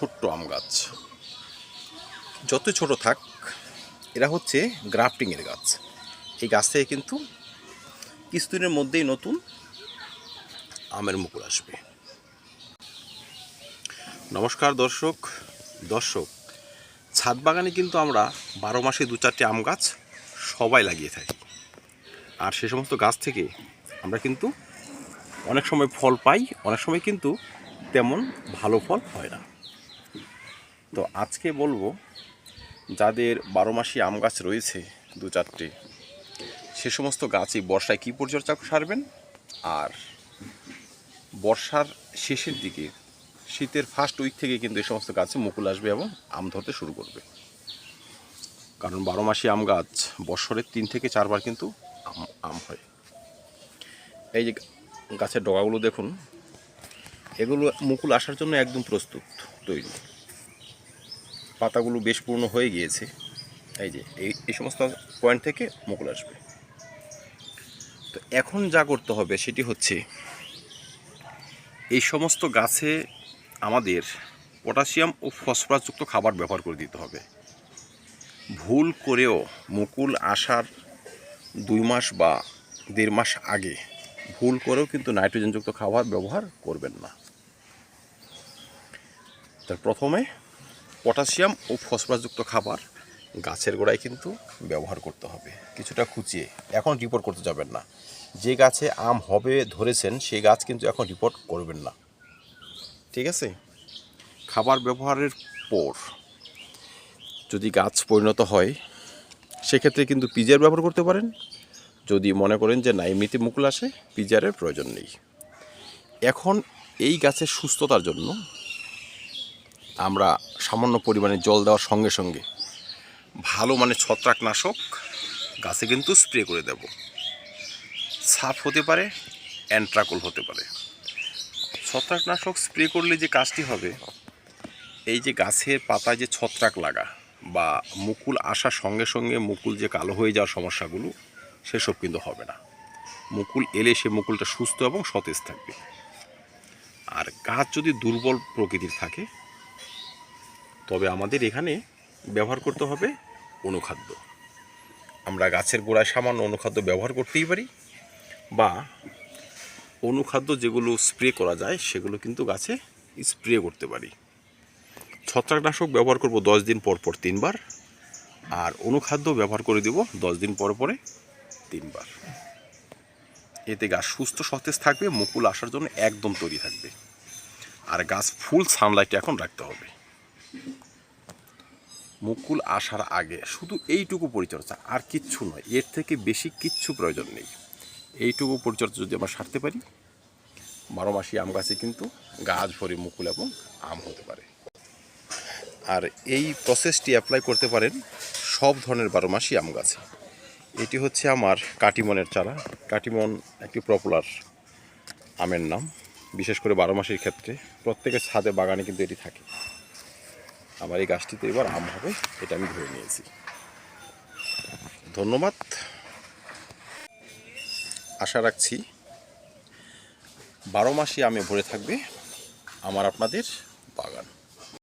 ছোট্ট আম গাছ। যত ছোট থাক, এরা হচ্ছে গ্রাফটিংয়ের গাছ। এই গাছ থেকে কিন্তু কিছুদিনের মধ্যেই নতুন আমের মুকুল আসবে। নমস্কার দর্শক দর্শক, ছাদ বাগানে কিন্তু আমরা বারো মাসে দু চারটে আম গাছ সবাই লাগিয়ে থাকি। আর সে সমস্ত গাছ থেকে আমরা কিন্তু অনেক সময় ফল পাই, অনেক সময় কিন্তু তেমন ভালো ফল হয় না। তো আজকে বলব, যাদের বারো মাসি আম গাছ রয়েছে দু চারটে, সে সমস্ত গাছই বর্ষায় কী পরিচর্যা সারবেন? আর বর্ষার শেষের দিকে, শীতের ফার্স্ট উইক থেকে কিন্তু এই সমস্ত গাছে মুকুল আসবে এবং আম ধরতে শুরু করবে। কারণ বারো মাসি আম গাছ বছরের তিন থেকে চারবার কিন্তু আম আম হয়। এই যে গাছের ডগাগুলো দেখুন, এগুলো মুকুল আসার জন্য একদম প্রস্তুত তৈরি। পাতাগুলো বেশ পূর্ণ হয়ে গিয়েছে। এই যে, এই এই সমস্ত পয়েন্ট থেকে মুকুল আসবে। তো এখন যা করতে হবে সেটি হচ্ছে, এই সমস্ত গাছে আমাদের পটাশিয়াম ও ফসফরাসযুক্ত খাবার ব্যবহার করে দিতে হবে। ভুল করেও মুকুল আসার দুই মাস বা দেড় মাস আগে ভুল করেও কিন্তু নাইট্রোজেনযুক্ত খাবার ব্যবহার করবেন না। তার প্রথমে পটাশিয়াম ও ফসফরাসযুক্ত খাবার গাছের গোড়ায় কিন্তু ব্যবহার করতে হবে। কিছুটা খুঁচিয়ে। এখন রিপোর্ট করতে যাবেন না। যে গাছে আম হবে ধরেছেন সেই গাছ কিন্তু এখন রিপোর্ট করবেন না। ঠিক আছে? খাবার ব্যবহারের পর যদি গাছ পরিণত হয়, সেক্ষেত্রে কিন্তু পিজার ব্যবহার করতে পারেন। যদি মনে করেন যে না এমনিতে মুকুল আসে পিজারের প্রয়োজন নেই। এখন এই গাছের সুস্থতার জন্য আমরা সামান্য পরিমাণে জল দেওয়ার সঙ্গে সঙ্গে ভালো মানে ছত্রাকনাশক গাছে কিন্তু স্প্রে করে দেব। সাপ হতে পারে, অ্যান্ট্রাকল হতে পারে। ছত্রাকনাশক স্প্রে করলে যে কাজটি হবে, এই যে গাছের পাতায় যে ছত্রাক লাগা বা মুকুল আসার সঙ্গে সঙ্গে মুকুল যে কালো হয়ে যাওয়ার সমস্যাগুলো, সেসব কিন্তু হবে না। মুকুল এলে সে মুকুলটা সুস্থ এবং সতেজ থাকবে। আর গাছ যদি দুর্বল প্রকৃতির থাকে তবে আমাদের এখানে ব্যবহার করতে হবে অনুখাদ্য। আমরা গাছের গোড়ায় সামান্য অনুখাদ্য ব্যবহার করতেই পারি বা অনুখাদ্য যেগুলো স্প্রে করা যায় সেগুলো কিন্তু গাছে স্প্রে করতে পারি। ছত্রাকনাশক ব্যবহার করব দশ দিন পর পর তিনবার আর অনুখাদ্য ব্যবহার করে দেব দশ দিন পর পরে তিনবার। এতে গাছ সুস্থ সতেজ থাকবে, মুকুল আসার জন্য একদম তৈরি থাকবে। আর গাছ ফুল সানলাইটে এখন রাখতে হবে। মুকুল আসার আগে শুধু এইটুকু পরিচর্যা, আর কিচ্ছু নয়, এর থেকে বেশি কিচ্ছু প্রয়োজন নেই। এইটুকু পরিচর্যা যদি আমরা সারতে পারি, বারো মাসি আম গাছে কিন্তু গাছ ভরে মুকুল এবং আম হতে পারে। আর এই প্রসেসটি অ্যাপ্লাই করতে পারেন সব ধরনের বারো মাসি আম গাছে। এটি হচ্ছে আমার কাটিমনের চারা। কাটিমন একটি পপুলার আমের নাম, বিশেষ করে বারো মাসের ক্ষেত্রে। প্রত্যেকের ছাদে বাগানে কিন্তু এটি থাকে। আমার এই গাছটিতে এবার আম হবে, এটা আমি ধরে নিয়েছি। ধন্যবাদ। আশা রাখছি বারো মাসই আমি ভরে থাকবে আমার আপনাদের বাগান।